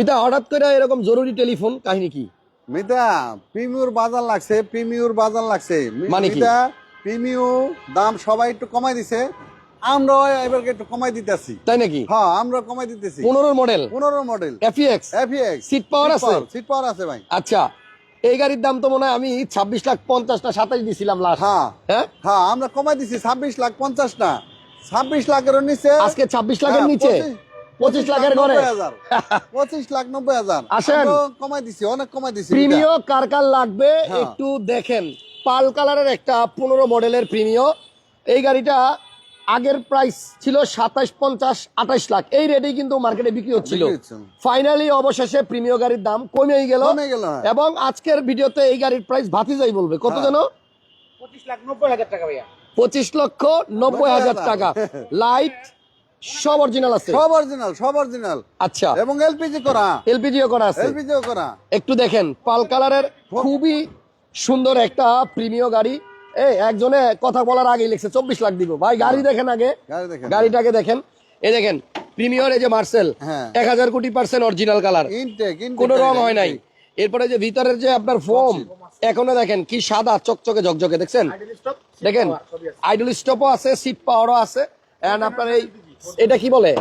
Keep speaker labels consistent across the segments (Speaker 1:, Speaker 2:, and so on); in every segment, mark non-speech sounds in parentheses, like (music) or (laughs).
Speaker 1: মিতা হঠাৎ করে এরকম জরুরি টেলিফোন কাহিনী কি?
Speaker 2: মিতা প্রিমিউর বাজার লাগছে প্রিমিউর বাজার লাগছে।
Speaker 1: মানে কি?
Speaker 2: মিতা প্রিমিউ দাম সবাই একটু কমাই দিছে এবার একটু কমাই দিতেছি।
Speaker 1: তাই নাকি?
Speaker 2: হ্যাঁ আমরা কমাই দিতেছি।
Speaker 1: পনেরো মডেল
Speaker 2: পনেরো মডেল
Speaker 1: এফিএক্স
Speaker 2: এফিএক্স
Speaker 1: Seat power আছে?
Speaker 2: সিট পাওয়ার আছে ভাই।
Speaker 1: আচ্ছা এই গাড়ির দাম তো মনে হয় আমি ছাব্বিশ লাখ পঞ্চাশ না সাতাশ দিছিলাম লাস্ট
Speaker 2: হ্যাঁ।
Speaker 1: হ্যাঁ?
Speaker 2: হ্যাঁ আমরা কমাই দিছি ছাব্বিশ লাখ পঞ্চাশ না। ছাব্বিশ লাখের নিচে।
Speaker 1: আজকে ছাব্বিশ লাখের
Speaker 2: হ্যাঁ,
Speaker 1: নিচে?
Speaker 2: পঁচিশ-
Speaker 1: লাখের ঘরে। (laughs)
Speaker 2: পঁচিশ লাখ নব্বই হাজার।
Speaker 1: আসেন।
Speaker 2: কমাই দিছি অনেক কমাই দিছি।
Speaker 1: প্রিমিও কার কার লাগবে
Speaker 2: হ্যাঁ।
Speaker 1: একটু দেখেন। পাল কালারের একটা পনেরো মডেলের প্রিমিও এই গাড়িটা আগের প্রাইস ছিল সাতাশ পঞ্চাশ আঠাশ লাখ। এই রেটেই কিন্তু মার্কেটে বিক্রি হচ্ছিল। ফাইনালি অবশেষে প্রিমিয় গাড়ির দাম কমেই গেল।
Speaker 2: কমে গেল, হ্যাঁ।
Speaker 1: এবং আজকের ভিডিওতে এই গাড়ির প্রাইস ভাতিজাই বলবে। কত
Speaker 2: হ্যাঁ।
Speaker 1: যেন
Speaker 3: পঁচিশ লাখ নব্বই হাজার টাকা ভাইয়া।
Speaker 1: পঁচিশ লক্ষ নব্বই হাজার। টাকা। লাইট (laughs) সব অরিজিনাল আছে।
Speaker 2: সব অরিজিনাল সব অরিজিনাল
Speaker 1: আচ্ছা।
Speaker 2: এবং এলপিজি করা।
Speaker 1: এলপিজিও করা আছে।
Speaker 2: এলপিজিও করা।
Speaker 1: একটু দেখেন পাল কালারের খুবই সুন্দর একটা প্রিমিয় গাড়ি। এই একজনে কথা বলার আগেই লিখছে চব্বিশ লাখ দিব। ভাই গাড়ি দেখেন আগে। গাড়িটাকে দেখেন। এই দেখেন প্রিমিয়র এই যে মার্সেল
Speaker 2: হ্যাঁ।
Speaker 1: এক হাজার কোটি পার্সেন্ট অরিজিনাল কালার কোনো রং হয় নাই। এরপরে যে ভিতরের যে আপনার ফোম এখনও দেখেন কি সাদা চকচকে ঝকঝকে দেখছেন? দেখেন আইডল স্টপও আছে। সিট পাওয়ারও আছে এন্ড আপনার এই এটা কি বলে?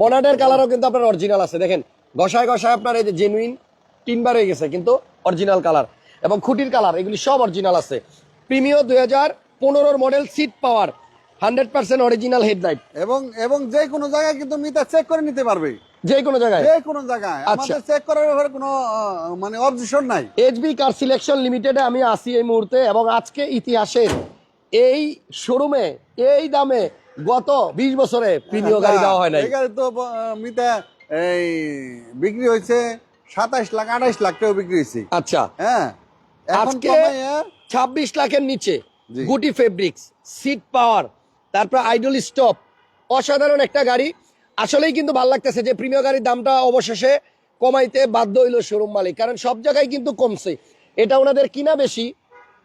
Speaker 1: বনাটের কালারও কিন্তু আপনার অরিজিনাল আছে। দেখেন ঘষায় ঘষায় আপনার এই যে জেনুইন তিনবার হয়ে গেছে কিন্তু অরিজিনাল কালার এবং খুঁটির কালার এগুলি সব অরিজিনাল আছে। প্রিমিও দুই হাজার পনেরোর model seat power hundred percent original headlight
Speaker 2: এবং এবং যে কোনো জায়গায় কিন্তু মিটার চেক করে নিতে পারবে।
Speaker 1: যে কোনো জায়গায়?
Speaker 2: যে কোনো জায়গায়।
Speaker 1: আচ্ছা।
Speaker 2: আমাদের চেক করার ব্যাপারে কোনো মানে অবজেকশন নাই।
Speaker 1: এইচবি কার সিলেকশন লিমিটেডে আমি আসি এই মুহূর্তে এবং আজকে ইতিহাসের এই শোরুমে এই দামে গত বিশ বছরে প্রিমিয় গাড়ি দেওয়া হয় নাই।
Speaker 2: গাড়ি তো মিটা এই বিক্রি হয়েছে সাতাইশ লাখ আঠাইশ লাখ টাকা বিক্রি হয়েছে।
Speaker 1: আচ্ছা।
Speaker 2: হ্যাঁ
Speaker 1: আজকে ছাব্বিশ লাখের নিচে গুটি ফেব্রিক্স সিট পাওয়ার তারপর আইডল স্টপ অসাধারণ একটা গাড়ি। আসলেই কিন্তু ভালো লাগতেছে যে প্রিমিয় গাড়ির দামটা অবশেষে কমাইতে বাধ্য হইল শোরুম মালিক কারণ সব জায়গায় কিন্তু কমছে। এটা ওনাদের কিনা বেশি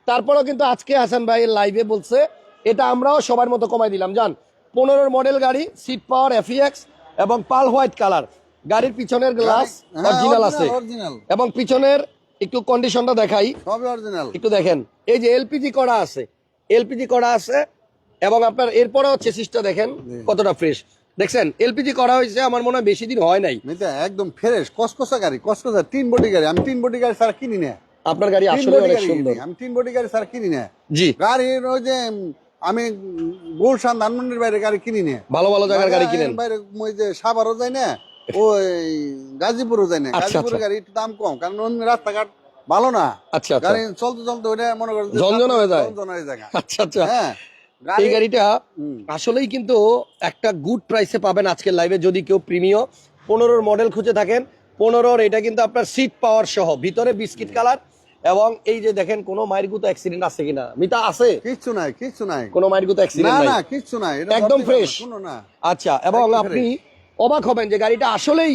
Speaker 1: তারপরেও কিন্তু আজকে হাসান ভাই লাইভে বলছে এটা আমরাও সবার মতো কমাই দিলাম। জান পনেরোর মডেল গাড়ি সিট পাওয়ার এফিএক্স এবং পাল হোয়াইট কালার গাড়ির পিছনের গ্লাস
Speaker 2: হ্যাঁ,
Speaker 1: অরিজিনাল আছে। এবং পিছনের একটু কন্ডিশনটা দেখাই। একটু দেখেন এই যে এলপিজি করা আছে এলপিজি করা আছে এবং আপনার এরপরেও চেসিসটা দেখেন কতটা ফ্রেশ দেখছেন এলপিজি করা হয়েছে আমার মনে হয় বেশি দিন হয় নাই।
Speaker 2: একদম ফ্রেশ কসকসা গাড়ি কসকসা তিন বডি গাড়ি। আমি তিন বডি গাড়ি ছাড়া কিনি না।
Speaker 1: আপনার গাড়ি আসলে অনেক সুন্দর।
Speaker 2: আমি তিন বডি গাড়ি ছাড়া কিনি না।
Speaker 1: জি।
Speaker 2: গাড়ির ওই যে আমি গুলশান ধানমন্ডির বাইরে গাড়ি কিনি না।
Speaker 1: ভালো ভালো জায়গার গাড়ি কিনেন।
Speaker 2: বাইরে ওই যে সাভারও যায় না ওই গাজীপুরও যায় না।
Speaker 1: আচ্ছা,
Speaker 2: গাজীপুরের
Speaker 1: আচ্ছা।
Speaker 2: গাড়ি একটু দাম কম কারণ অন্য রাস্তাঘাট ভালো না।
Speaker 1: আচ্ছা আচ্ছা।
Speaker 2: গাড়ি চলতে চলতে ওটা মনে করেন
Speaker 1: ঝনঝনা হয়ে যায়।
Speaker 2: ঝনঝনা হয়ে যায়
Speaker 1: আচ্ছা আচ্ছা।
Speaker 2: হ্যাঁ
Speaker 1: এই গাড়িটা আসলেই কিন্তু একটা গুড প্রাইসে পাবেন আজকের লাইভে যদি কেউ প্রিমিয় পনেরোর মডেল খুঁজে থাকেন পনেরোর এটা কিন্তু আপনার সিট পাওয়ার সহ ভিতরে বিস্কিট কালার এবং এই যে দেখেন কোনো মায়ের গুতো অ্যাক্সিডেন্ট আছে কিনা? মিতা আছে?
Speaker 2: কিচ্ছু নাই কিচ্ছু নাই।
Speaker 1: কোনো মায়ের গুতো
Speaker 2: না
Speaker 1: অ্যাক্সিডেন্ট
Speaker 2: না
Speaker 1: নাই
Speaker 2: কিচ্ছু নাই।
Speaker 1: একদম fresh।
Speaker 2: না।
Speaker 1: আচ্ছা এবং আপনি অবাক হবেন যে গাড়িটা আসলেই।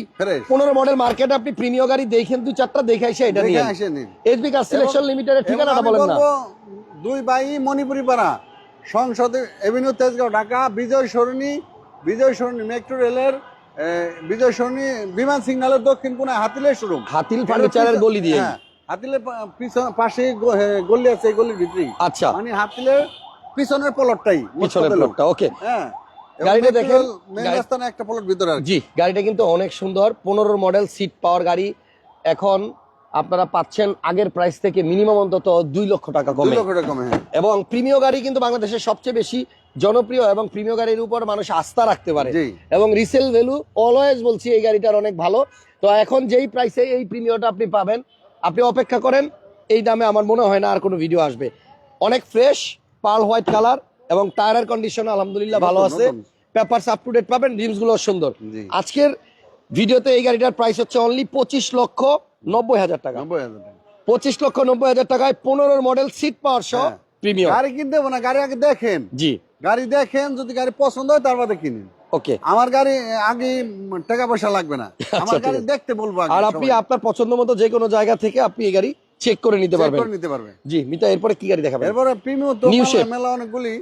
Speaker 1: পনেরো মডেল মার্কেটে আপনি প্রিমিয় গাড়ি দেখেন দু চারটা দেখে এসে এটা নিয়ে।
Speaker 2: আসে।
Speaker 1: এইচবি কার সিলেকশন লিমিটেডের ঠিকানাটা বলেন না।
Speaker 2: দুই ভাই মণিপুরি পাড়া সংসদ এভিনিউ তেজগাঁও ঢাকা বিজয় সরণি বিজয় সরণি মেট্রো রেলের বিজয় সরণি বিমান সিগন্যালের দক্ষিণ কোনায় হাতিলের শোরুম
Speaker 1: হাতিল ফার্নিচারের গলি দিয়ে।
Speaker 2: হাতিলের পিছন- পাশে গলি আছে গলির ভিতরেই।
Speaker 1: আচ্ছা।
Speaker 2: মানে হাতিলের পিছনের পলটটাই
Speaker 1: পিছনের প্লটটা ওকে
Speaker 2: হ্যাঁ।
Speaker 1: গাড়িটা দেখেন,
Speaker 2: মেন
Speaker 1: গাড়ি-
Speaker 2: একটা প্লট ভিতরে
Speaker 1: জি গাড়িটা কিন্তু অনেক সুন্দর পনেরোর মডেল সিট পাওয়ার গাড়ি। এখন আপনারা পাচ্ছেন আগের প্রাইস থেকে মিনিমাম অন্তত দুই লক্ষ টাকা কমে।
Speaker 2: লক্ষ টাকা কমে হ্যাঁ।
Speaker 1: এবং প্রিমিয় গাড়ি কিন্তু বাংলাদেশের সবচেয়ে বেশি জনপ্রিয় এবং প্রিমিয় গাড়ির উপর মানুষ আস্থা রাখতে পারে। এবং রিসেল ভ্যালু অলওয়েজ বলছি এই গাড়িটার অনেক ভালো। তো এখন যেই প্রাইসে এই প্রিমিয়টা আপনি পাবেন আপনি অপেক্ষা করেন এই দামে আমার মনে হয় না আর কোনো ভিডিও আসবে। অনেক ফ্রেশ পাল হোয়াইট কালার এবং টায়ারের কন্ডিশন আলহামদুলিল্লাহ ভালো আছে। পেপারস আপ টু ডেট পাবেন রিমসগুলো সুন্দর। আজকের ভিডিওতে এই গাড়িটার প্রাইস হচ্ছে অনলি পঁচিশ লক্ষ নব্বই হাজার টাকা। পঁচিশ লক্ষ নব্বই হাজার টাকায় পনেরোর মডেল সিট পাওয়ার সহ
Speaker 2: হ্যাঁ।
Speaker 1: প্রিমিয়াম
Speaker 2: গাড়ি কিনতে না গাড়ি আগে দেখেন।
Speaker 1: জি।
Speaker 2: গাড়ি দেখেন যদি গাড়ি পছন্দ হয় তার বাদে কিনেন।
Speaker 1: ওকে
Speaker 2: আমার গাড়ি আগে টাকা পয়সা লাগবে না। (laughs) আমার গাড়ি দেখতে বলব
Speaker 1: আর আপনি আপনার পছন্দ মতো যে কোনো জায়গা থেকে আপনি এই গাড়ি চেক করে নিতে পারবেন।
Speaker 2: করে নিতে পারবে
Speaker 1: জি মিতা এরপরে কি গাড়ি দেখাবেন?
Speaker 2: এরপরে প্রিমিয়াম তো মেলা- অনেকগুলি।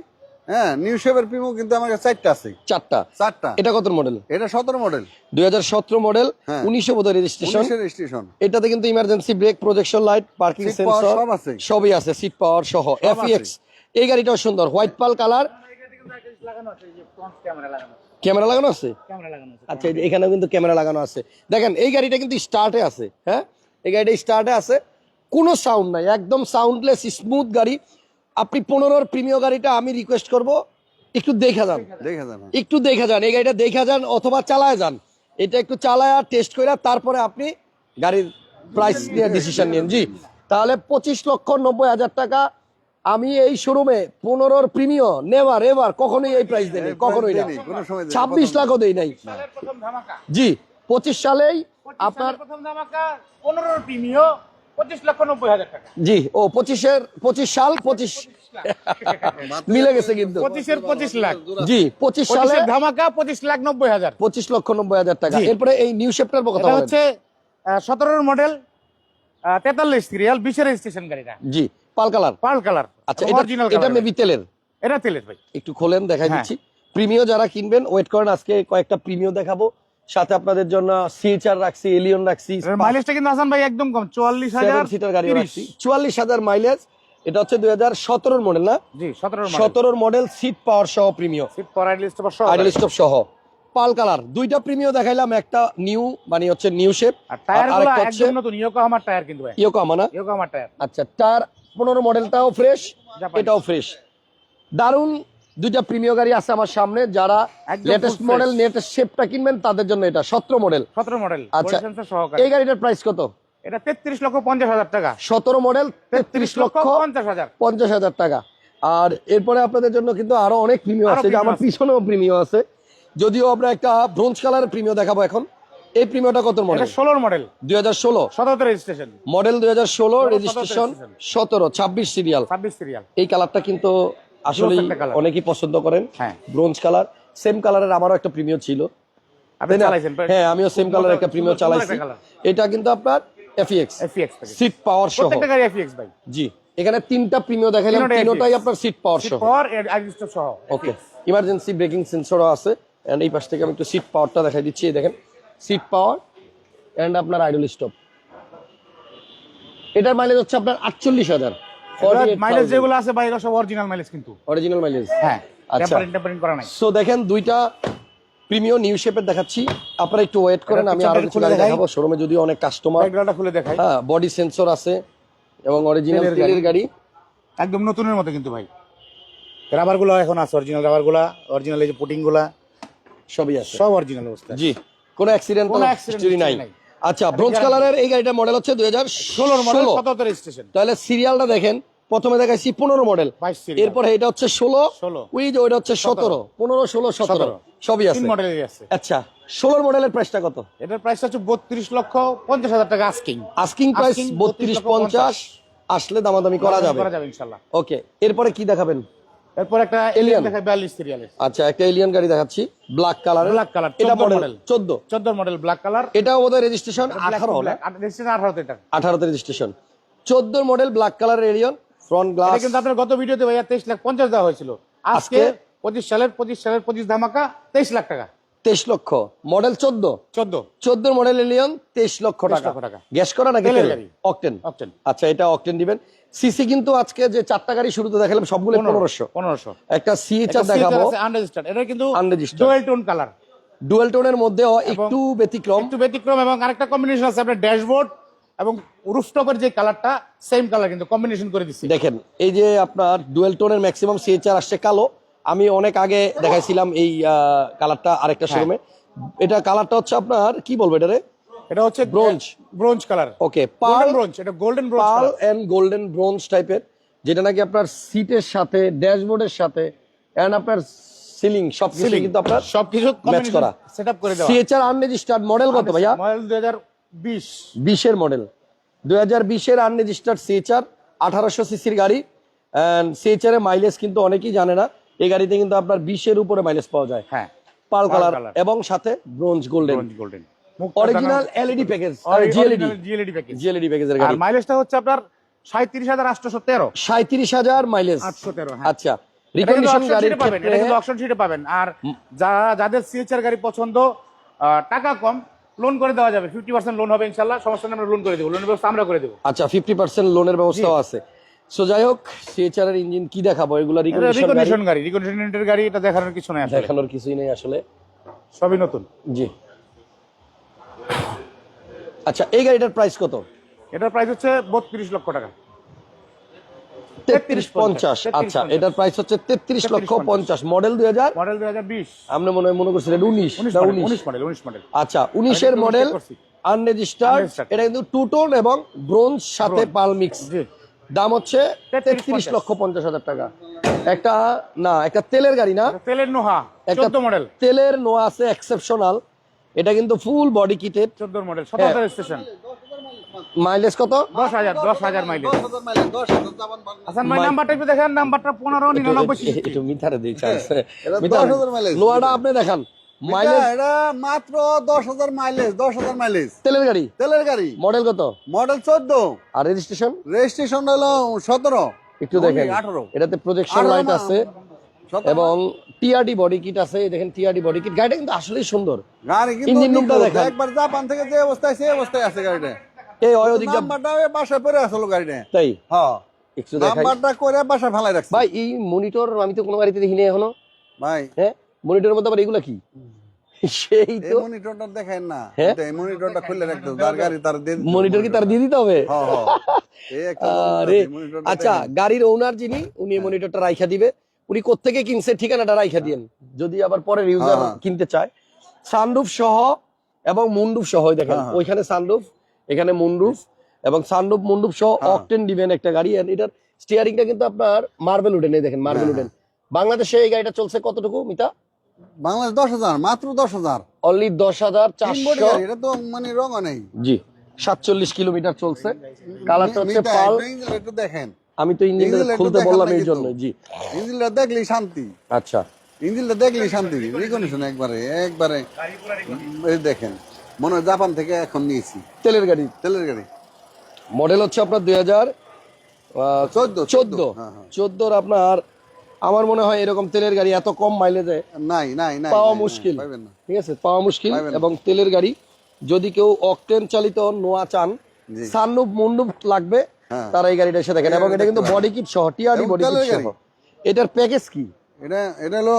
Speaker 2: হ্যাঁ নিউ শেপের প্রিমো কিন্তু আমার কাছে চারটা আছে।
Speaker 1: চারটা।
Speaker 2: চারটা।
Speaker 1: এটা কত মডেল
Speaker 2: এটা সতেরো মডেল
Speaker 1: দুই হাজার সতেরো মডেল
Speaker 2: হ্যাঁ।
Speaker 1: উনিশশো বোধ রেজিস্ট্রেশন
Speaker 2: স্টেশন
Speaker 1: এটাতে কিন্তু emergency brake projection light parking sensor
Speaker 2: সব আছে।
Speaker 1: সবই আছে সিট পাওয়ার সহ
Speaker 2: আছে।
Speaker 1: এফইএক্স এই গাড়িটাও সুন্দর হোয়াইট পাল কালার
Speaker 3: লাগানো আছে যে ফ্রন্ট ক্যামেরা লাগানো আছে।
Speaker 1: ক্যামেরা লাগানো আছে?
Speaker 3: ক্যামেরা
Speaker 1: আচ্ছা এখানেও কিন্তু ক্যামেরা লাগানো আছে। দেখেন এই গাড়িটা কিন্তু স্টার্টে আছে হ্যাঁ? এই গাড়িটা স্টার্টে আছে। কোনো সাউন্ড নাই একদম সাউন্ডলেস স্মুথ গাড়ি। আপনি পনেরোর প্রিমিয় গাড়িটা আমি রিকোয়েস্ট করব একটু দেখা যান।
Speaker 2: দেখে যান।
Speaker 1: একটু দেখা যান এই গাড়িটা দেখা যান অথবা চালায় যান। এটা একটু চালায় আর টেস্ট করে তারপরে আপনি গাড়ির প্রাইস নিয়ে ডিসিশন নিন। জি তাহলে পঁচিশ লক্ষ নব্বই হাজার টাকা আমি এই শোরুমে পনেরোর প্রিমিয় নেভার এবার কখনোই এই প্রাইস দেয়নি কখনোই না।
Speaker 2: দেয়নি, কোনো সময় দেয়নি,
Speaker 1: ছাব্বিশ। লাখও দেই নাই।
Speaker 3: সালের প্রথম ধামাকা।
Speaker 1: জি পঁচিশ সালেই
Speaker 3: আপনার পনেরোর প্রিমিয়
Speaker 1: জি ও পঁচিশের পঁচিশ সাল পঁচিশ মিলে গেছে কিন্তু।
Speaker 3: পঁচিশের পঁচিশ লাখ।
Speaker 1: জি পঁচিশ সালে
Speaker 3: পঁচিশের ধামাকা পঁচিশ লাখ নব্বই হাজার।
Speaker 1: পঁচিশ লক্ষ নব্বই হাজার টাকা। এরপরে এই নিউ শেপটার কথা
Speaker 3: হচ্ছে সতেরোর মডেল তেতাল্লিশ সিরিয়াল বিশের রেজিস্ট্রেশন গাড়িটা।
Speaker 1: জি পাল কালার।
Speaker 3: Pearl colour.
Speaker 1: আচ্ছা এটা এটা মেবি তেলের।
Speaker 3: এটা তেলের ভাই।
Speaker 1: একটু খোলেন দেখাই
Speaker 3: হ্যাঁ।
Speaker 1: দিচ্ছি। প্রিমিও যারা কিনবেন ওয়েট করেন আজকে কয়েকটা প্রিমিও দেখাবো। সাথে আপনাদের জন্য সিএচআর রাখছি এলিয়ন রাখছি
Speaker 3: মাইলেজটা কিন্তু হাসান ভাই একদম কম চুয়াল্লিশ হাজার
Speaker 1: সেভেন সিটার গাড়ি রাখছি। চুয়াল্লিশ হাজার মাইলেজ এটা হচ্ছে দুই হাজার সতেরোর মডেল না?
Speaker 3: জি সতেরোর
Speaker 1: সতেরোর মডেল সিট পাওয়ার সহ প্রিমিও
Speaker 3: সিট পরাইড লিস্ট
Speaker 1: আইডল স্টপ সহ। পাল কালার দুইটা প্রিমিও দেখাইলাম একটা নিউ মানে হচ্ছে নিউ শেপ
Speaker 3: আর টায়ারগুলো
Speaker 1: আরেকটা হচ্ছে
Speaker 3: একদম নতুন ইয়োকো আমার টায়ার কিন্তু ভাই।
Speaker 1: ইয়োকো আমানা
Speaker 3: ইয়োকো আমার টায়ার
Speaker 1: আচ্ছা টায়ার পনেরো মডেলটাও ফ্রেশ এটাও ফ্রেশ দারুণ দুইটা প্রিমিয় গাড়ি আছে আমার সামনে যারা লেটেস্ট মডেল। লেটেস্ট শেপটা কিনবেন তাদের জন্য এটা সতেরো মডেল
Speaker 3: সতেরো মডেল
Speaker 1: আচ্ছা এই গাড়িটার প্রাইস কত?
Speaker 3: এটা তেত্রিশ লক্ষ পঞ্চাশ হাজার টাকা।
Speaker 1: সতেরো মডেল তেত্রিশ লক্ষ
Speaker 3: পঞ্চাশ হাজার।
Speaker 1: পঞ্চাশ হাজার টাকা। আর এরপরে আপনাদের জন্য কিন্তু আরও অনেক প্রিমিয় আছে আমার পিছনেও প্রিমিয় আছে। যদিও আমরা একটা ব্রোঞ্জ কালারের প্রিমিয় দেখাবো এখন। এই প্রিমিয়টা কত
Speaker 3: এটা
Speaker 1: মডেল
Speaker 3: ষোলোর মডেল
Speaker 1: দুই হাজার ষোলো।
Speaker 3: সতেরো রেজিস্ট্রেশন।
Speaker 1: মডেল দুই হাজার ষোলো
Speaker 3: সতেরো
Speaker 1: রেজিস্ট্রেশন।
Speaker 3: registration।
Speaker 1: সতেরো ছাব্বিশ সিরিয়াল
Speaker 3: ছাব্বিশ সিরিয়াল
Speaker 1: এই কালারটা কিন্তু আসলে অনেকেই পছন্দ করেন। ব্রোঞ্জ কালার সেম কালারের আমারও একটা প্রিমিয় ছিল।
Speaker 3: আপনি চালাইছেন
Speaker 1: হ্যাঁ আমিও সেম কালার একটা প্রিমিয়
Speaker 3: সুন্দর- সুন্দর
Speaker 1: চালাইছি। এটা কিন্তু আপনার এফিএক্স
Speaker 3: এফিএক্স
Speaker 1: সিট পাওয়ার সহ।
Speaker 3: প্রত্যেকটা গাড়ি এফিএক্স ভাই।
Speaker 1: জি। এখানে তিনটা প্রিমিয় দেখাইলাম।
Speaker 3: তিনোটাই
Speaker 1: তিনোটাই আপনার সিট পাওয়ার
Speaker 3: সিট
Speaker 1: সহ।
Speaker 3: পাওয়ার সহ।
Speaker 1: ওকে ইমার্জেন্সি ব্রেকিং সেন্সরও আছে। এন্ড এই পাশ থেকে আমি একটু সিট পাওয়ারটা দেখাই দিচ্ছি। দেখেন। সিট পাওয়ার এন্ড আপনার আইডল স্টপ এটার মাইলেজ হচ্ছে আপনার আটচল্লিশ হাজার।
Speaker 3: মাইলেজ যেগুলো আছে ভাই সব অরিজিনাল মাইলেজ কিন্তু।
Speaker 1: অরিজিনাল মাইলেজ
Speaker 3: হ্যাঁ
Speaker 1: আচ্ছা। সো দেখেন দুইটা প্রিমিয়াম নিউ শেপের দেখাচ্ছি। আপনারা একটু ওয়েট করেন আমি
Speaker 3: আরও
Speaker 1: কিছু দেখাবো। শোরুমে যদিও অনেক কাস্টমার
Speaker 3: ব্যাকগ্রাউন্ডটা খুলে দেখাই।
Speaker 1: হ্যাঁ বডি সেন্সর আছে এবং অরিজিনাল
Speaker 3: তেলের
Speaker 1: গাড়ি।
Speaker 3: একদম নতুনের মতো কিন্তু ভাই। রাবারগুলো এখন আছে অরিজিনাল রাবারগুলা অরিজিনাল এই যে পুটিংগুলা
Speaker 1: সবই আছে।
Speaker 3: সব অরিজিনাল অবস্থা
Speaker 1: জি। কোনো অ্যাক্সিডেন্ট
Speaker 3: কোনো
Speaker 1: হিস্টরি নাই। আচ্ছা ব্রোঞ্জ কালারের এই গাড়িটার মডেল হচ্ছে দুই হাজার
Speaker 3: ষোলোর মডেল সতেরো রেজিস্ট্রেশন
Speaker 1: তাহলে সিরিয়ালটা দেখেন প্রথমে দেখাইছি পনেরো মডেল এরপরে এটা হচ্ছে ষোলো। ওই যে ওইটা হচ্ছে সতেরো। পনেরো ষোলো সতেরো। সবই আছে।
Speaker 3: আছে।
Speaker 1: আচ্ছা ষোলোর মডেলের প্রাইসটা কত?
Speaker 3: এটার প্রাইস হচ্ছে বত্রিশ লক্ষ পঞ্চাশ হাজার টাকা আস্কিং
Speaker 1: আস্কিং প্রাইস বত্রিশ
Speaker 3: 32
Speaker 1: পঞ্চাশ। আসলে দামাদামি করা যাবে।
Speaker 3: করা যাবে
Speaker 1: ওকে এরপরে কি দেখাবেন?
Speaker 3: এরপর একটা এলিয়ান দেখায় বিয়াল্লিশ সিরিয়ালের
Speaker 1: আচ্ছা একটা এলিয়ান গাড়ি দেখাচ্ছি ব্ল্যাক কালার
Speaker 3: Black color,
Speaker 1: এটা মডেল
Speaker 3: model।
Speaker 1: চোদ্দ?
Speaker 3: চোদ্দ মডেল ব্ল্যাক কালার
Speaker 1: এটাও বোধহয় রেজিস্ট্রেশন আঠারো না?
Speaker 3: রেজিস্ট্রেশন আঠারোতে এটা।
Speaker 1: আঠারোতে রেজিস্ট্রেশন চোদ্দ model black colour Allion front
Speaker 3: এটা
Speaker 1: গ্লাস
Speaker 3: কিন্তু আপনার গত ভিডিওতে ভাইয়া তেইশ লাখ পঞ্চাশ দেওয়া হয়েছিল। আজকে
Speaker 1: আজকে?
Speaker 3: পঁচিশ সালের পঁচিশ সালের পঁচিশ ধামাকা তেইশ লাখ টাকা।
Speaker 1: তেইশ লক্ষ। মডেল চোদ্দ?
Speaker 3: চোদ্দ।
Speaker 1: চোদ্দ মডেল এলিয়ন তেইশ লক্ষ
Speaker 3: 23
Speaker 1: টাকা।
Speaker 3: লক্ষ টাকা।
Speaker 1: গ্যাস করা নাকি
Speaker 3: তেলের গাড়ি।
Speaker 1: অকটেন
Speaker 3: অকটেন
Speaker 1: আচ্ছা এটা অকটেন দিবেন। সিসি কিন্তু আজকে যে চারটা গাড়ি শুরুতে দেখালাম সবগুলো পনেরোশো।
Speaker 3: পনেরোশো।
Speaker 1: একটা সিএচআর দেখাবো।
Speaker 3: আনরেজিস্টার্ড এটা কিন্তু
Speaker 1: Unregistered।
Speaker 3: Dual tone colour
Speaker 1: dual টোনের মধ্যেও একটু ব্যতিক্রম।
Speaker 3: একটু ব্যতিক্রম এবং আরেকটা কম্বিনেশন আছে আপনার ড্যাশবোর্ড এবং রুফটপের যে কালারটা সেম কালার কিন্তু কম্বিনেশন করে দিচ্ছি
Speaker 1: দেখেন এই যে আপনার ডুয়েল টোনের ম্যাক্সিমাম সিএচআর আসছে কালো। আমি অনেক আগে দেখাইছিলাম এই কালারটা আরেকটা
Speaker 3: হ্যাঁ।
Speaker 1: শোরুমে এটা কালারটা হচ্ছে আপনার কি বলব এটারে?
Speaker 3: এটা হচ্ছে
Speaker 1: Bronze।
Speaker 3: Bronze colour
Speaker 1: okay pearl
Speaker 3: bronze এটা golden bronze
Speaker 1: pearl and golden bronze টাইপের যেটা নাকি আপনার সিটের সাথে ড্যাশবোর্ডের সাথে এন্ড আপনার সিলিং সবকিছু কিন্তু আপনার
Speaker 3: সবকিছু
Speaker 1: match করা।
Speaker 3: সেটআপ করে দেওয়া।
Speaker 1: সিএচআর আনরেজিস্টার্ড মডেল কত ভাইয়া?
Speaker 3: মডেল দুই হাজার বিশ।
Speaker 1: বিশের মডেল দুই হাজার বিশের আনরেজিস্টার্ড সিএচআর আঠারোশো সিসির গাড়ি। অ্যান্ড সিএচআর এর মাইলেজ কিন্তু অনেকেই জানে না। এই গাড়িতে কিন্তু আপনার বিশের উপরে মাইলেজ পাওয়া যায়।
Speaker 3: হ্যাঁ।
Speaker 1: পাল কালার এবং সাথে bronze golden
Speaker 3: bronze golden
Speaker 1: original LED package G LED
Speaker 3: G LED package
Speaker 1: G LED প্যাকেজের
Speaker 3: আর মাইলেজটা হচ্ছে আপনার সাঁত্রিশ হাজার আটশোশো তেরো।
Speaker 1: সাঁত্রিশ হাজার মাইলেজ
Speaker 3: আটশো তেরো হ্যাঁ।
Speaker 1: আচ্ছা রিকন্ডিশন গাড়ির
Speaker 3: পাবেন এটা কিন্তু অপশন শিটে পাবেন। আর যারা যাদের সিএচআর গাড়ি পছন্দ টাকা কম লোন করে দেওয়া যাবে। ফিফটি পার্সেন্ট লোন হবে ইনশাল্লাহ সমস্যা আমরা লোন করে দেবো। লোনের ব্যবস্থা আমরা করে দেবো।
Speaker 1: আচ্ছা ফিফটি পার্সেন্ট লোনের ব্যবস্থাও আছে। সো যাই হোক সিএচআর এর ইঞ্জিন কি দেখাবো? এগুলো রিকন্ডিশন
Speaker 3: রিকন্ডিশন গাড়ি। রিকন্ডিশনের গাড়ি এটা দেখানোর কিছু নেই আসলে।
Speaker 1: দেখানোর কিছুই নেই আসলে।
Speaker 3: সবই নতুন।
Speaker 1: জি। আচ্ছা এই গাড়িটার প্রাইস কত?
Speaker 3: এটার প্রাইস হচ্ছে বত্রিশ লক্ষ টাকা।
Speaker 1: তেত্রিশ পঞ্চাশ। আচ্ছা এটার প্রাইস হচ্ছে তেত্রিশ লক্ষ পঞ্চাশ। মডেল দুই হাজার?
Speaker 3: মডেল দুই হাজার বিশ।
Speaker 1: আপনি মনে মনে করছিলেন উনিশ
Speaker 3: উনিশ
Speaker 1: না
Speaker 3: মডেল
Speaker 1: উনিশ?
Speaker 3: মডেল
Speaker 1: আচ্ছা উনিশের মডেল। আনরেজিস্টার্ড এটা কিন্তু টু টোন এবং ব্রোঞ্জ সাথে পাল মিক্স দাম হচ্ছে
Speaker 3: 33
Speaker 1: তেত্রিশ লক্ষ পঞ্চাশ হাজার টাকা। একটা না একটা তেলের গাড়ি না?
Speaker 3: তেলের নোহা
Speaker 1: একটা
Speaker 3: মডেল
Speaker 1: তেলের নোয়া আছে এক্সেপশনাল এটা কিন্তু ফুল বডি কিটেড
Speaker 3: চোদ্দ মডেল সতেরো স্টেশন
Speaker 1: মাইলেজ কত?
Speaker 3: দশ হাজার দশ হাজার মাইলেজ
Speaker 2: দশ হাজার মাইলেজ দশ হাজার। যাবান বান-
Speaker 3: হাসান ভাই নাম্বারটা একটু দেখেন নাম্বারটা পনেরো নিরানব্বই ছিষট্টি।
Speaker 1: একটু মিঠারে চান্স
Speaker 2: এটা 10,000 mileage।
Speaker 1: নোয়াটা আপনি দেখান।
Speaker 2: এটা-
Speaker 1: মাইলেজ
Speaker 2: এটা মাত্র দশ হাজার মাইলেজ দশ হাজার মাইলেজ
Speaker 1: তেলের গাড়ি?
Speaker 2: তেলের গাড়ি।
Speaker 1: মডেল কত?
Speaker 2: মডেল চোদ্দ।
Speaker 1: আর রেজিস্ট্রেশন
Speaker 2: রেজিস্ট্রেশন হলো সতেরো।
Speaker 1: একটু দেখেন।
Speaker 2: আঠারো।
Speaker 1: এটাতে প্রজেকশন লাইট আছে। এবং টিআরডি বডি কিট আছে দেখেন টিআরডি বডি কিট। গাড়িটা কিন্তু আসলেই সুন্দর।
Speaker 2: গাড়ি কিন্তু নিখুঁত। একবার জাপান থেকে যে অবস্থায় সেই অবস্থায় আছে গাড়িটা।
Speaker 1: এই
Speaker 2: নাম্বারটা আসলো গাড়িটা।
Speaker 1: তাই?
Speaker 2: হ্যাঁ।
Speaker 1: একটু দেখাই।
Speaker 2: নাম্বারটা করে ফেলাই রাখছে।
Speaker 1: ভাই এই মনিটর আমি তো কোনো গাড়িতে দেখিনি এখনও।
Speaker 2: ভাই।
Speaker 1: হ্যাঁ? মনিটরের মধ্যে আবার এগুলা কি? সেই তো
Speaker 2: মনিটরটা দেখেন না।
Speaker 1: হ্যাঁ?
Speaker 2: এই মনিটরটা খুলে রাখতে হবে। গাড়ি তার দিয়ে
Speaker 1: মনিটর কি তার দিয়ে দিতে হবে?
Speaker 2: হ্যাঁ, হ্যাঁ।
Speaker 1: আচ্ছা গাড়ির ওনার যিনি উনি মনিটরটা রাইখা দিবে। উনি কোত্থেকে কিনছে ঠিকানাটা রাইখা দিয়েন। যদি আবার পরের ইউজার
Speaker 2: হ্যাঁ।
Speaker 1: কিনতে চায়। সানরুফ সহ এবং মুন্ডুফ সহ দেখেন
Speaker 2: হ্যাঁ, হ্যাঁ।
Speaker 1: ওইখানে সানরুফ এখানে মুন্ডুফ এবং সানরুফ মুন্ডুফ সহ। অকটেন দিবেন একটা গাড়ি। এটার স্টিয়ারিংটা কিন্তু আপনার মার্বেল উডেন এই দেখেন মার্বেল উডেন। বাংলাদেশে এই গাড়িটা চলছে কতটুকু মিতা?
Speaker 2: বাংলাদেশ দশ হাজার মাত্র দশ হাজার।
Speaker 1: অনলি দশ হাজার চারশো।
Speaker 2: এটা তো মানে রঙও নেই।
Speaker 1: জি সাতচল্লিশ কিলোমিটার চলছে। কালারটা হচ্ছে পাল।
Speaker 2: একটু দেখেন।
Speaker 1: আমি তো ইঞ্জিনটা খুলতে বললাম এই জন্য জি।
Speaker 2: ইঞ্জিনটা দেখলেই শান্তি।
Speaker 1: আচ্ছা।
Speaker 2: ইঞ্জিনটা দেখলেই শান্তি। রিকন্ডিশন একবারে একবারে। এই দেখেন মনে হয় জাপান থেকে এখন নিয়েছি।
Speaker 1: তেলের গাড়ি।
Speaker 2: তেলের গাড়ি।
Speaker 1: মডেল হচ্ছে আপনার দুই হাজার
Speaker 2: চোদ্দ
Speaker 1: চোদ্দ।
Speaker 2: হ্যাঁ, হ্যাঁ।
Speaker 1: চোদ্দোর আপনার আমার মনে হয় এরকম তেলের গাড়ি এত কম মাইলেজে
Speaker 2: নাই নাই নাই
Speaker 1: পাওয়া মুশকিল। ঠিক আছে পাওয়া মুশকিল এবং তেলের গাড়ি যদি কেউ অকটেন চালিত নোয়া চান
Speaker 2: জি।
Speaker 1: সানরুফ মুন্ডুপ লাগবে। তারা এই গাড়িটা এসে দেখেন। এবং এটা কিন্তু বডি কিট সহ টিআরডি বডি কিট সহ। এটার প্যাকেজ কি?
Speaker 2: এটা এটা হলো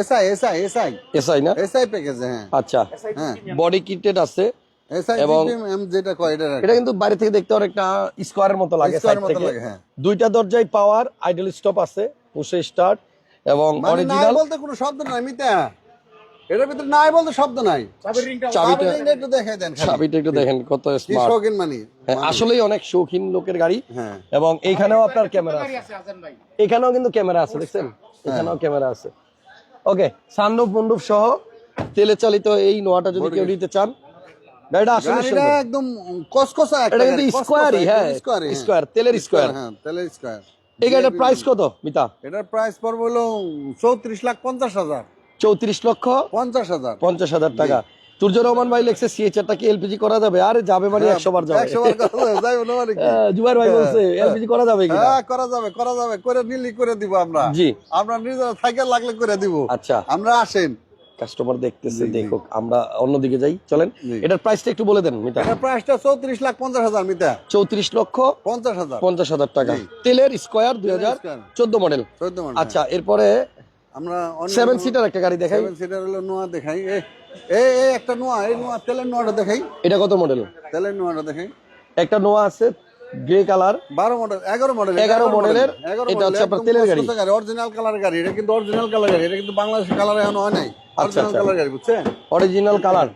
Speaker 2: এসআই এসআই এসআই
Speaker 1: এসআই না?
Speaker 2: এসআই প্যাকেজ হ্যাঁ।
Speaker 1: আচ্ছা।
Speaker 2: হ্যাঁ।
Speaker 1: বডি কিটেড আছে।
Speaker 2: এসআই
Speaker 1: এবং-
Speaker 2: এম যেটা কয় এটা
Speaker 1: এটা কিন্তু বাইরে থেকে দেখতে অনেকটা স্কোয়ারের মতো লাগে সাইড
Speaker 2: মতো লাগে, হ্যাঁ।
Speaker 1: দুইটা দরজায় পাওয়ার আইডল স্টপ আছে পুশে স্টার্ট এবং
Speaker 2: মানে
Speaker 1: অরিজিনাল
Speaker 2: বলতে কোনো শব্দ নাই মিতা। এটার ভিতরে নাই বলতে শব্দ নাই।
Speaker 1: চাবিটা
Speaker 2: একটু দেখাই দেন
Speaker 1: চাবিটা একটু দেখেন কত স্মার্ট
Speaker 2: শৌখিন মানি।
Speaker 1: আসলেই অনেক শৌখিন লোকের গাড়ি।
Speaker 2: হ্যাঁ।
Speaker 1: এবং এইখানেও আপনার ক্যামেরা আছে। এখানেও কিন্তু ক্যামেরা আছে দেখছেন? এখানেও ক্যামেরা আছে। ওকে সানরুফ মন্ডুপ সহ তেলে চালিত এই নোয়াটা যদি কেউ নিতে চান গাড়িটা আসলে
Speaker 2: একদম কসকসা
Speaker 1: এটা কিন্তু হ্যাঁ
Speaker 2: স্কোয়ারই, হ্যাঁ।
Speaker 1: স্কোয়ার তেলের স্কোয়ার
Speaker 2: হ্যাঁ তেলের স্কোয়ার
Speaker 1: এই গাড়িটার প্রাইস কত মিতা?
Speaker 2: এটার প্রাইস পড়বে হলো চৌত্রিশ লাখ পঞ্চাশ হাজার।
Speaker 1: চৌত্রিশ লক্ষ
Speaker 2: পঞ্চাশ হাজার।
Speaker 1: পঞ্চাশ হাজার টাকা। সূর্য রহমান ভাই লেখছে সিএচআরটা কি এলপিজি করা যাবে? আরে যাবে মানে একশো বার যাবে।
Speaker 2: একশো বার যাবে, না মানে
Speaker 1: জুবাইর ভাই বলছে এলপিজি করা যাবে কি
Speaker 2: হ্যাঁ করা যাবে করা যাবে করে নিলি করে দিব আমরা।
Speaker 1: জি।
Speaker 2: আমরা নিজেরা সাইকেল লাগলে করে দিব।
Speaker 1: আচ্ছা।
Speaker 2: আমরা আসেন।
Speaker 1: কাস্টমার দেখতেছে দেখুক আমরা অন্যদিকে যাই চলেন। এটার প্রাইসটা একটু বলে দেন মিতা।
Speaker 2: এটার প্রাইসটা চৌত্রিশ লাখ পঞ্চাশ হাজার মিতা।
Speaker 1: চৌত্রিশ লক্ষ
Speaker 2: পঞ্চাশ হাজার।
Speaker 1: পঞ্চাশ হাজার টাকা। তেলের স্কোয়ার দুই হাজার
Speaker 2: স্কোয়ার।
Speaker 1: চোদ্দ মডেল
Speaker 2: চোদ্দ মানে
Speaker 1: আচ্ছা এরপরে
Speaker 2: আমরা
Speaker 1: সেভেন সিটার একটা গাড়ি দেখাই।
Speaker 2: সেভেন সিটার হলো নোয়া দেখাই। একটা নোয়া এই নোয়া তেলের নোয়াটা দেখাই।
Speaker 1: এটা কত মডেল
Speaker 2: তেলের নোয়াটা দেখাই।
Speaker 1: একটা নোয়া আছে গ্রে কালার
Speaker 2: বারো মডেল এগারো মডেল
Speaker 1: 11 মডেলের, এটা হচ্ছে আপনার তেলের গাড়ি।
Speaker 2: অরিজিনাল কালার গাড়ি। এটা কিন্তু অরিজিনাল কালার গাড়ি এটা কিন্তু বাংলাদেশের কালার এখন হয় নাই।
Speaker 1: আচ্ছা,
Speaker 2: অরিজিনাল
Speaker 1: আচ্ছা।
Speaker 2: কালার গাড়ি বুঝছেন?
Speaker 1: অরিজিনাল কালার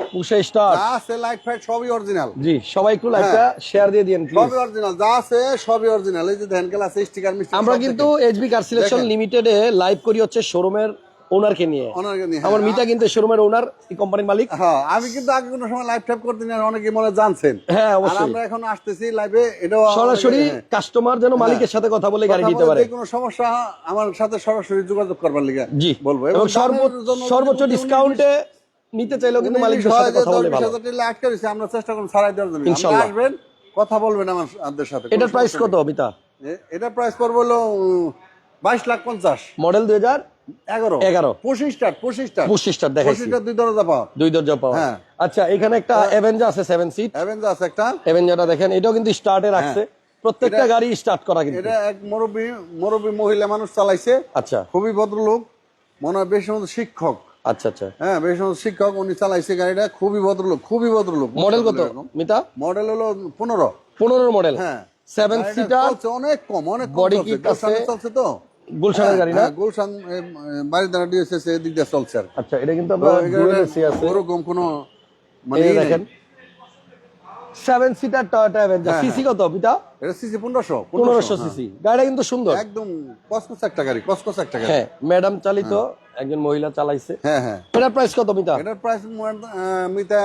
Speaker 1: পুষে স্টার
Speaker 2: যা আছে লাইট ফাইট সবই অরিজিনাল
Speaker 1: জি সবাই একটু লাইকটা শেয়ার দিয়ে দিন প্লিজ
Speaker 2: সবই অরিজিনাল যা আছে সবই অরিজিনাল এই যে ধ্যান আছে স্টিকার
Speaker 1: আমরা কিন্তু এইচবি কার সিলেকশন। লিমিটেডে লাইভ করি হচ্ছে শোরুমের ওনারকে নিয়ে। আমার
Speaker 2: হ্যাঁ।
Speaker 1: মিতা কিন্তু শোরুমের ওনার এই কোম্পানির মালিক।
Speaker 2: হ্যাঁ আমি কিন্তু আগে কোনো সময় লাইভ ট্যাপ করতে না অনেকে মনে জানছেন।
Speaker 1: হ্যাঁ অবশ্যই।
Speaker 2: আমরা এখন আসতেছি লাইভে এটাও
Speaker 1: সরাসরি
Speaker 2: হ্যাঁ।
Speaker 1: কাস্টমার যেন মালিকের সাথে কথা বলে গাড়ি নিতে পারে।
Speaker 2: কোনো সমস্যা আমার সাথে সরাসরি যোগাযোগ করবার লিগে
Speaker 1: জি।
Speaker 2: বলব।
Speaker 1: এবং সর্বোচ্চ ডিসকাউন্টে নিতে চাইলেও কিন্তু
Speaker 2: উনি
Speaker 1: সাথে কথা বলে ভালো।
Speaker 2: বিশ হাজার টাকা আটকে দিছে, আমরা চেষ্টা ছাড়াই দেওয়ার জন্য। আসবেন কথা বলবেন আমাদের সাথে
Speaker 1: প্রাইস কত মিতা
Speaker 2: নেই। এটার প্রাইস পড়ব হলো উম, বাইশ লাখ পঞ্চাশ।
Speaker 1: মডেল দুই হাজার?
Speaker 2: এগারো।
Speaker 1: এগারো।
Speaker 2: পঁচিশ স্টার পঁচিশ স্টার
Speaker 1: পঁচিশ স্টার দেখাইছি।
Speaker 2: পঁচিশ স্টার দুই দরজা পাওয়া।
Speaker 1: দুই দরজা পাওয়া।
Speaker 2: হ্যাঁ।
Speaker 1: আচ্ছা এখানে একটা অ্যাভেঞ্জার আছে সিট
Speaker 2: অ্যাভেঞ্জার আছে একটা।
Speaker 1: অ্যাভেঞ্জারটা দেখেন এটাও কিন্তু স্টার্টে রাখছে। প্রত্যেকটা গাড়ি স্টার্ট করা কিন্তু।
Speaker 2: এটা এক মুরব্বী মুরব্বী মহিলা মানুষ চালাইছে।
Speaker 1: আচ্ছা।
Speaker 2: খুবই ভদ্রলোক মনে হয় বেশ শিক্ষক।
Speaker 1: আচ্ছা আচ্ছা।
Speaker 2: হ্যাঁ বেশ শিক্ষক উনি চালাইছে গাড়িটা খুবই ভদ্রলোক খুবই ভদ্রলোক
Speaker 1: মডেল কত মিতা?
Speaker 2: মডেল হলো পনেরো।
Speaker 1: পনেরো মডেল
Speaker 2: হ্যাঁ।
Speaker 1: সেভেন সিটার
Speaker 2: অনেক কম অনেক
Speaker 1: Body
Speaker 2: চলছে।
Speaker 1: আছে।
Speaker 2: চলছে তো?
Speaker 1: গুলশানের গাড়ি না?
Speaker 2: হ্যাঁ, গুলশান বাড়ি দ্বারা ডিএসএস এদিক দিয়ে চলছে আর
Speaker 1: আচ্ছা এটা কিন্তু
Speaker 2: ওরকম কোনো মানে
Speaker 1: এই
Speaker 2: ই নেই।
Speaker 1: দেখেন সেভেন সিটার টয়োটা অ্যাভেঞ্জার
Speaker 2: হ্যাঁ,
Speaker 1: সিসি কত
Speaker 2: এটা সিসি পনেরোশো
Speaker 1: পনেরোশো সিসি গাড়িটা কিন্তু সুন্দর।
Speaker 2: একদম কসকস একটা গাড়ি কসকস একটা গাড়ি।
Speaker 1: হ্যাঁ ম্যাডাম চালিত একজন মহিলা চালাইছে।
Speaker 2: হ্যাঁ হ্যাঁ।
Speaker 1: এটার প্রাইস কত মিতা?
Speaker 2: এটার প্রাইস মিতা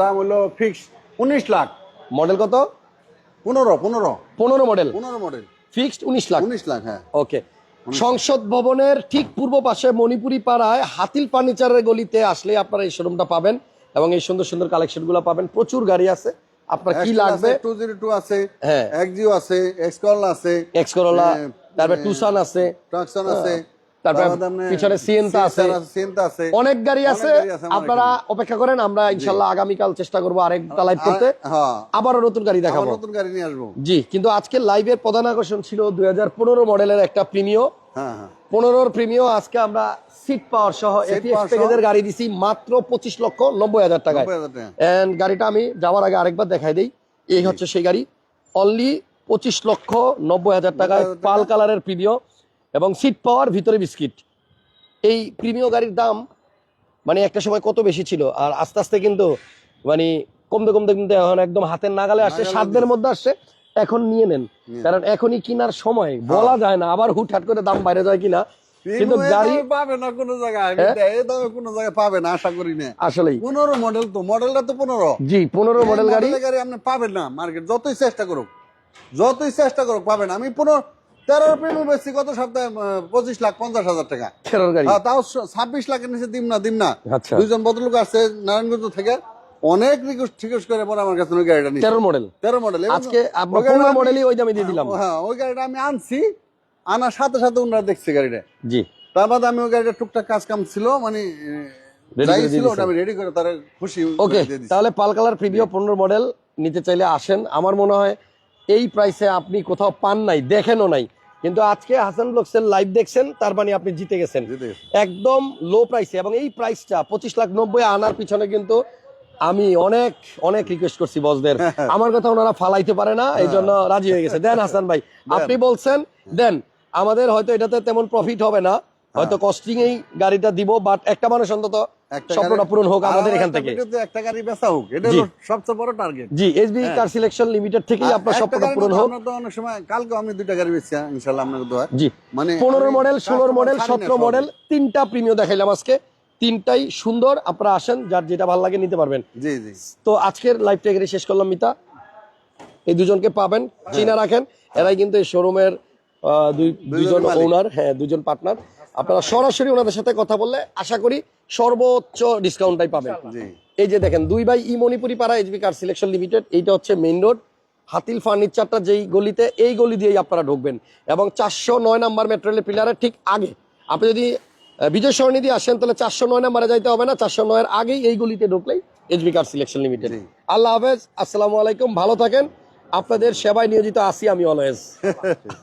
Speaker 2: দাম হলো ফিক্স উনিশ লাখ।
Speaker 1: মডেল কত?
Speaker 2: পনেরো পনেরো।
Speaker 1: পনেরো মডেল
Speaker 2: পনেরো মডেল
Speaker 1: ফিক্সড উনিশ লাখ।
Speaker 2: উনিশ লাখ হ্যাঁ।
Speaker 1: ওকে সংসদ ভবনের ঠিক পূর্ব পাশে মণিপুরি পাড়ায় হাতিল ফার্নিচারের গলিতে আসলে আপনারা এই শোরুমটা পাবেন এবং এই সুন্দর সুন্দর কালেকশনগুলো পাবেন। প্রচুর গাড়ি আছে। আপনার কি লাগবে?
Speaker 2: টু জিরো টু আছে
Speaker 1: হ্যাঁ।
Speaker 2: এক্সিও আছে এক্সকল আছে
Speaker 1: এক্স করোলা
Speaker 2: হ্যাঁ,
Speaker 1: তারপর টুসান আছে।
Speaker 2: ট্রাকশন আছে।
Speaker 1: তারপরে পিছনে সিয়েন্তা আছে।
Speaker 2: আছে।
Speaker 1: অনেক গাড়ি আছে।
Speaker 2: গাড়ি আছে আমার
Speaker 1: আপনারা অপেক্ষা করেন আমরা ইনশাল্লাহ আগামীকাল চেষ্টা করব আরেকটা লাইভ করতে। আবারও নতুন গাড়ি দেখাবো।
Speaker 2: নতুন গাড়ি নিয়ে আসব।
Speaker 1: জি কিন্তু আজকে লাইভের প্রধান আকর্ষণ ছিল দুই মডেলের একটা প্রিমিও।
Speaker 2: হ্যাঁ হ্যাঁ।
Speaker 1: পনেরোর প্রিমিও আজকে আমরা সিট পাওয়ার সহ। প্যাকেজের গাড়ি দিছি মাত্র পঁচিশ লক্ষ নব্বই হাজার টাকায়।
Speaker 2: 90,000 টাকা।
Speaker 1: এন্ড গাড়িটা আমি যাওয়ার আগে আরেকবার দেখাই দিই। এই হচ্ছে সেই গাড়ি। অনলি পঁচিশ লক্ষ নব্বই হাজার টাকায়
Speaker 2: 90,000 টাকা।
Speaker 1: পাল কালারের প্রিমিও। এবং সিট পাওয়ার ভিতরে বিস্কিট। এই প্রিমিও গাড়ির দাম মানে একটা সময় কত বেশি ছিল? আর আস্তে আস্তে কিন্তু মানে কমতে কমতে কিন্তু এখন একদম হাতের নাগালে আসছে সাধ্যের মধ্যে আসছে এখন নিয়ে নেন। কারণ এখনই কেনার সময় বলা যায় না আবার হুটহাট করে দাম বাইরে যায় কিনা। কিন্তু গাড়ি
Speaker 2: পাবে না কোনো জায়গায়
Speaker 1: হ্যাঁ?
Speaker 2: দামে কোনো জায়গায় পাবে না আশা করি না।
Speaker 1: আসলেই।
Speaker 2: পনেরো মডেল তো মডেলটা তো পনেরো।
Speaker 1: জি পনেরো মডেল গাড়ি
Speaker 2: গাড়ি আপনি পাবেন না মার্কেট যতই চেষ্টা করুক যতই চেষ্টা করুক পাবেন আমি পনেরো তেরো প্রেমিয়াম বেশি গত সপ্তাহে পঁচিশ লাখ পঞ্চাশ হাজার টাকা।
Speaker 1: ফেরোর গাড়ি।
Speaker 2: হ্যাঁ, তাও ছাব্বিশ লাখের নিচে দিম না দিম না।
Speaker 1: আচ্ছা।
Speaker 2: দুইজন ভদ্রলোক আসছে নারায়ণগঞ্জ থেকে অনেক রিকোয়েস্ট করে পরে আমার কাছে ওই গাড়িটা
Speaker 1: তেরো মডেল
Speaker 2: তেরো মডেল
Speaker 1: আজকে আমরা পনেরো মডেলই ওই দামে দিয়ে দিলাম।
Speaker 2: হ্যাঁ ওই গাড়িটা আমি আনছি আনার সাথে সাথে ওনারা দেখছে গাড়িটা।
Speaker 1: জি।
Speaker 2: তার বাদে আমি ওই গাড়িটা টুকটাক কাজ কাম ছিল মানে
Speaker 1: ওকে। তাহলে পাল কালার প্রিভিও পনেরো মডেল নিতে চাইলে আসেন। আমার মনে হয় এই প্রাইসে আপনি কোথাও পান নাই দেখেনও নাই। কিন্তু আজকে হাসান ব্লগসের লাইভ দেখছেন তার মানে আপনি জিতে গেছেন। একদম লো প্রাইসে এবং এই প্রাইসটা পঁচিশ লাখ নব্বই আনার পিছনে কিন্তু আমি অনেক অনেক রিকোয়েস্ট করছি বসদের (laughs) আমার কথা ওনারা ফালাইতে পারে না এই জন্য রাজি হয়ে গেছে। দেন হাসান ভাই আপনি বলছেন দেন আমাদের হয়তো এটাতে তেমন প্রফিট হবে না হয়তো কস্টিং এই গাড়িটা দিব বাট একটা মানুষ অন্তত
Speaker 2: একটা
Speaker 1: স্বপ্নটা
Speaker 2: গাড়ি-
Speaker 1: পূরণ হোক আমাদের এখান থেকে।
Speaker 2: একটা গাড়ি বেচা হোক এটা সবচেয়ে বড় টার্গেট
Speaker 1: জি এসবি কার সিলেকশন লিমিটেড থেকেই আপনার স্বপ্নটা পূরণ হোক।
Speaker 2: আমরা তো অনেক সময় কালকে আমি দুইটা গাড়ি বেচছি ইনশাআল্লাহ আপনার দোয়া
Speaker 1: জি।
Speaker 2: মানে
Speaker 1: পনেরো
Speaker 2: আমি
Speaker 1: মডেল ষোলোর
Speaker 2: customer
Speaker 1: মডেল
Speaker 2: ছাড়ি না
Speaker 1: সতেরো
Speaker 2: সহজে।
Speaker 1: মডেল তিনটা প্রিমিয় দেখাইলাম আজকে। তিনটাই সুন্দর আপনারা আসেন যার যেটা ভালো লাগে নিতে পারবেন।
Speaker 2: জি জি।
Speaker 1: তো আজকের লাইভটা এখানে শেষ করলাম মিতা। এই দুজনকে পাবেন চিনা রাখেন। এরাই কিন্তু এই শোরুমের দুই দুইজন
Speaker 2: মালিক।
Speaker 1: ওনার হ্যাঁ দুজন পার্টনার আপনারা সরাসরি ওনাদের সাথে কথা বললে আশা করি সর্বোচ্চ ডিসকাউন্টটাই পাবেন। এই যে দেখেন দুই বাই ই মণিপুরি পাড়া এইচবি কার সিলেকশন লিমিটেড এইটা হচ্ছে মেইন রোড হাতিল ফার্নিচারটা যেই গলিতে এই গলি দিয়েই আপনারা ঢুকবেন। এবং চারশো নয় নাম্বার মেট্রো রেলের পিলারের ঠিক আগে। আপনি যদি বিজয় সরণি দিয়ে আসেন তাহলে চারশো নয় নাম্বারে যাইতে হবে না। চারশো নয়ের আগেই এই গলিতে ঢুকলেই এইচবি কার সিলেকশন লিমিটেড আল্লাহ হাফেজ আসসালামু আলাইকুম ভালো থাকেন। আপনাদের সেবায় নিয়োজিত আছি আমি অলওয়েজ (laughs)